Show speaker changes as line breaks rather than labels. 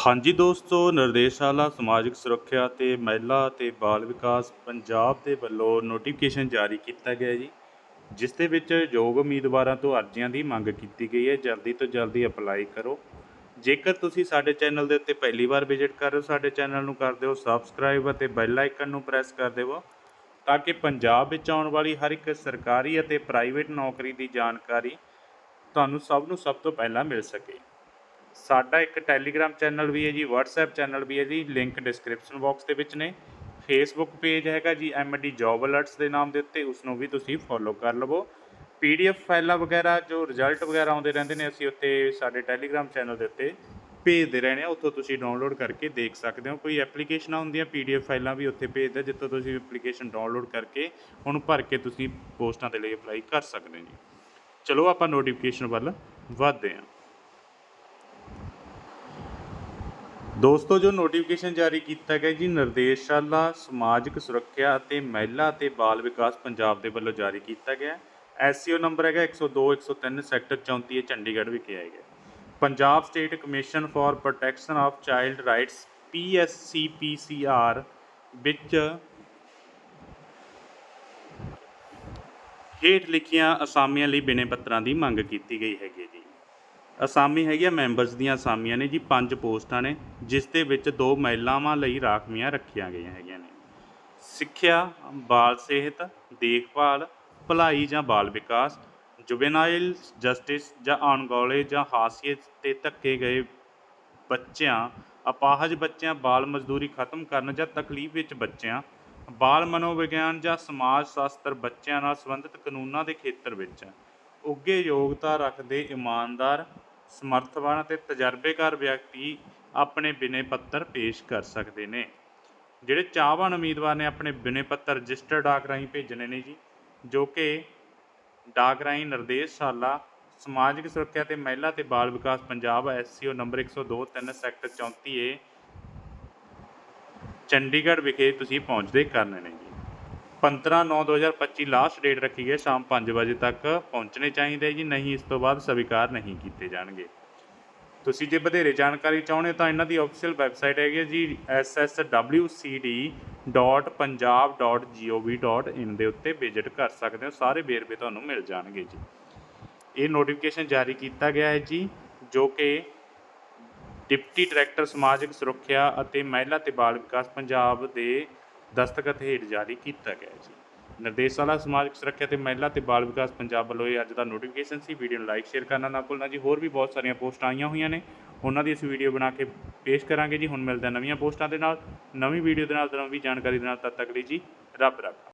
ਹਾਂਜੀ ਦੋਸਤੋ, ਨਿਰਦੇਸ਼ਾਲਾ ਸਮਾਜਿਕ ਸੁਰੱਖਿਆ ਤੇ ਮਹਿਲਾ ਤੇ ਬਾਲ ਵਿਕਾਸ ਪੰਜਾਬ ਦੇ ਵੱਲੋਂ ਨੋਟੀਫਿਕੇਸ਼ਨ ਜਾਰੀ ਕੀਤਾ ਗਿਆ ਜੀ, ਜਿਸ ਦੇ ਵਿੱਚ ਯੋਗ ਉਮੀਦਵਾਰਾਂ ਤੋਂ ਅਰਜ਼ੀਆਂ ਦੀ ਮੰਗ ਕੀਤੀ ਗਈ ਹੈ। ਜਲਦੀ ਤੋਂ ਜਲਦੀ ਅਪਲਾਈ ਕਰੋ। ਜੇਕਰ ਤੁਸੀਂ ਸਾਡੇ ਚੈਨਲ ਦੇ ਉੱਤੇ ਪਹਿਲੀ ਵਾਰ ਵਿਜ਼ਿਟ ਕਰ ਰਹੇ ਹੋ, ਸਾਡੇ ਚੈਨਲ ਨੂੰ ਕਰ ਦਿਓ ਸਬਸਕ੍ਰਾਈਬ ਅਤੇ ਬੈਲ ਆਈਕਨ ਨੂੰ ਪ੍ਰੈਸ ਕਰ ਦਿਓ ਤਾਂ ਕਿ ਪੰਜਾਬ ਵਿੱਚ ਆਉਣ ਵਾਲੀ ਹਰ ਇੱਕ ਸਰਕਾਰੀ ਅਤੇ ਪ੍ਰਾਈਵੇਟ ਨੌਕਰੀ ਦੀ ਜਾਣਕਾਰੀ ਤੁਹਾਨੂੰ ਸਭ ਨੂੰ ਸਭ ਤੋਂ ਪਹਿਲਾਂ ਮਿਲ ਸਕੇ। ਸਾਡਾ ਇੱਕ ਟੈਲੀਗ੍ਰਾਮ ਚੈਨਲ ਵੀ ਹੈ ਜੀ, WhatsApp ਚੈਨਲ ਵੀ ਹੈ ਜੀ ਲਿੰਕ ਡਿਸਕ੍ਰਿਪਸ਼ਨ ਬਾਕਸ ਦੇ ਵਿੱਚ ਨੇ। ਫੇਸਬੁੱਕ ਪੇਜ ਹੈਗਾ ਜੀ ਐਮਡੀ ਜੌਬ ਅਲਰਟਸ ਦੇ ਨਾਮ ਦੇ ਉੱਤੇ ਉਸ ਨੂੰ ਵੀ ਤੁਸੀਂ ਫੋਲੋ ਕਰ ਲਵੋ। ਪੀਡੀਐਫ ਫਾਈਲਾਂ ਵਗੈਰਾ, ਜੋ ਰਿਜ਼ਲਟ ਵਗੈਰਾ ਆਉਂਦੇ ਰਹਿੰਦੇ ਨੇ, ਅਸੀਂ ਉੱਤੇ ਸਾਡੇ ਟੈਲੀਗ੍ਰਾਮ ਚੈਨਲ ਦੇ ਉੱਤੇ ਭੇਜਦੇ ਰਹਿੰਦੇ ਆ ਉੱਥੋਂ ਤੁਸੀਂ ਡਾਊਨਲੋਡ ਕਰਕੇ ਦੇਖ ਸਕਦੇ ਹੋ। ਕੋਈ ਐਪਲੀਕੇਸ਼ਨਾਂ ਹੁੰਦੀਆਂ ਪੀਡੀਐਫ ਫਾਈਲਾਂ ਵੀ ਉੱਥੇ ਭੇਜਦਾ, ਜਿੱਥੋਂ ਤੁਸੀਂ ਐਪਲੀਕੇਸ਼ਨ ਡਾਊਨਲੋਡ ਕਰਕੇ ਉਹਨੂੰ ਭਰ ਕੇ ਤੁਸੀਂ ਪੋਸਟਾਂ ਦੇ ਲਈ ਅਪਲਾਈ ਕਰ ਸਕਦੇ ਜੀ। ਚਲੋ ਆਪਾਂ ਨੋਟੀਫਿਕੇਸ਼ਨ ਵੱਲ ਵਧਦੇ ਹਾਂ। ਦੋਸਤੋ, ਜੋ ਨੋਟੀਫਿਕੇਸ਼ਨ ਜਾਰੀ ਕੀਤਾ ਗਿਆ ਜੀ ਨਿਰਦੇਸ਼ਾਲਾ ਸਮਾਜਿਕ ਸੁਰੱਖਿਆ ਅਤੇ ਮਹਿਲਾ ਅਤੇ ਬਾਲ ਵਿਕਾਸ ਪੰਜਾਬ ਦੇ ਵੱਲੋਂ ਜਾਰੀ ਕੀਤਾ ਗਿਆ। ਐਸਸੀਓ ਨੰਬਰ ਹੈਗਾ 102 103 ਸੈਕਟਰ 34 ਇਹ ਚੰਡੀਗੜ੍ਹ ਵਿਖੇ ਆਏਗਾ Punjab state commission for protection of child rights PSCPCR ਵਿੱਚ ਹੇਠ ਲਿਖੀਆਂ ਅਸਾਮੀਆਂ ਲਈ ਬਿਨੇ ਪੱਤਰਾਂ ਦੀ ਮੰਗ ਕੀਤੀ ਗਈ ਹੈਗੀ ਹੈ ਜੀ। ਅਸਾਮੀ ਹੈਗੀਆਂ ਮੈਂਬਰਸ ਦੀਆਂ ਅਸਾਮੀਆਂ ਨੇ ਜੀ ਪੰਜ ਪੋਸਟਾਂ ਨੇ, ਜਿਸ ਦੇ ਵਿੱਚ ਦੋ ਮਹਿਲਾਵਾਂ ਲਈ ਰਾਖਵੀਆਂ ਰੱਖੀਆਂ ਗਈਆਂ ਹੈਗੀਆਂ ਨੇ। ਸਿੱਖਿਆ, ਬਾਲ ਸਿਹਤ, ਦੇਖਭਾਲ, ਭਲਾਈ ਜਾਂ ਬਾਲ ਵਿਕਾਸ, ਜੁਵੇਨਾਈਲ ਜਸਟਿਸ ਜਾਂ ਅਣਗੌਲੇ ਜਾਂ ਹਾਸੀਅਤ ਤੇ ਧੱਕੇ ਗਏ ਬੱਚਿਆਂ, ਅਪਾਹਜ ਬੱਚਿਆਂ, ਬਾਲ ਮਜ਼ਦੂਰੀ ਖਤਮ ਕਰਨ ਜਾਂ ਤਕਲੀਫ ਵਿੱਚ ਬੱਚਿਆਂ, ਬਾਲ ਮਨੋਵਿਗਿਆਨ ਜਾਂ ਸਮਾਜ ਸ਼ਾਸਤਰ ਬੱਚਿਆਂ ਨਾਲ ਸੰਬੰਧਿਤ ਕਾਨੂੰਨਾਂ ਦੇ ਖੇਤਰ ਵਿੱਚ ਉੱਗੇ ਯੋਗਤਾ ਰੱਖਦੇ ਇਮਾਨਦਾਰ ਸਮਰਥਵਾਨ ਅਤੇ ਤਜਰਬੇਕਾਰ ਵਿਅਕਤੀ ਆਪਣੇ ਬਿਨੇ ਪੱਤਰ ਪੇਸ਼ ਕਰ ਸਕਦੇ ਨੇ। ਜਿਹੜੇ ਚਾਹਵਾਨ ਉਮੀਦਵਾਰ ਨੇ ਆਪਣੇ ਬਿਨੇ ਪੱਤਰ ਰਜਿਸਟਰ ਡਾਕ ਰਾਹੀਂ ਭੇਜਣੇ ਨੇ ਜੀ, ਜੋ ਕਿ ਡਾਕ ਰਾਹੀਂ ਨਿਰਦੇਸ਼ਾਲਾ ਸਮਾਜਿਕ ਸੁਰੱਖਿਆ ਤੇ ਮਹਿਲਾ ਤੇ ਬਾਲ ਵਿਕਾਸ Punjab SCO number 102 3 sector 34 A, Chandigarh ਵਿਖੇ ਤੁਸੀਂ ਪਹੁੰਚਦੇ ਕਰਨੇ ਨੇ ਜੀ। 15/9/2025 ਲਾਸਟ ਡੇਟ ਰੱਖੀ ਗਈ ਹੈ, ਸ਼ਾਮ 5 ਵਜੇ ਤੱਕ ਪਹੁੰਚਣੇ ਚਾਹੀਦੇ ਜੀ, ਨਹੀਂ ਇਸ ਤੋਂ ਬਾਅਦ ਸਵੀਕਾਰ ਨਹੀਂ ਕੀਤੇ ਜਾਣਗੇ। ਤੁਸੀਂ ਜੇ ਵਧੇਰੇ ਜਾਣਕਾਰੀ ਚਾਹੁੰਦੇ ਤਾਂ ਇਹਨਾਂ ਦੀ ਆਫੀਸ਼ੀਅਲ ਵੈਬਸਾਈਟ ਹੈਗੀ ਹੈ ਜੀ sswcd.punjab.gov.in ਦੇ ਉੱਤੇ ਵਿਜ਼ਿਟ ਕਰ ਸਕਦੇ ਹੋ, ਸਾਰੇ ਵੇਰਵੇ ਤੁਹਾਨੂੰ ਮਿਲ ਜਾਣਗੇ ਜੀ। ਇਹ ਨੋਟੀਫਿਕੇਸ਼ਨ ਜਾਰੀ ਕੀਤਾ ਗਿਆ ਹੈ ਜੀ, ਜੋ ਕਿ ਡਿਪਟੀ ਡਾਇਰੈਕਟਰ ਸਮਾਜਿਕ ਸੁਰੱਖਿਆ ਅਤੇ ਮਹਿਲਾ ਤੇ ਬਾਲ ਵਿਕਾਸ ਪੰਜਾਬ ਦੇ ਦਸਤਖਤ ਹੇਠ ਜਾਰੀ ਕੀਤਾ ਗਿਆ ਜੀ। ਨਿਰਦੇਸ਼ਾਲਾ ਸਮਾਜਿਕ ਸੁਰੱਖਿਆ ਤੇ ਮਹਿਲਾ ਤੇ ਬਾਲ ਵਿਕਾਸ ਪੰਜਾਬ ਵੱਲੋਂ ਇਹ ਅੱਜ ਦਾ ਨੋਟੀਫਿਕੇਸ਼ਨ ਸੀ। ਵੀਡੀਓ ਨੂੰ ਲਾਈਕ ਸ਼ੇਅਰ ਕਰਨਾ ਨਾ ਭੁੱਲਣਾ ਜੀ। ਹੋਰ ਵੀ ਬਹੁਤ ਸਾਰੀਆਂ ਪੋਸਟਾਂ ਆਈਆਂ ਹੋਈਆਂ ਨੇ। ਉਹਨਾਂ ਦੀ ਅਸੀਂ ਵੀਡੀਓ ਬਣਾ ਕੇ ਪੇਸ਼ ਕਰਾਂਗੇ ਜੀ। ਹੁਣ ਮਿਲਦੇ ਨਵੀਆਂ ਪੋਸਟਾਂ ਦੇ ਨਾਲ। ਨਵੀਂ ਵੀਡੀਓ ਦੇ ਨਾਲ ਤੇ ਨਵੀਂ ਜਾਣਕਾਰੀ ਦੇ ਨਾਲ ਤਦ ਤੱਕ ਲਈ ਜੀ। ਰੱਬ ਰੱਖਾ।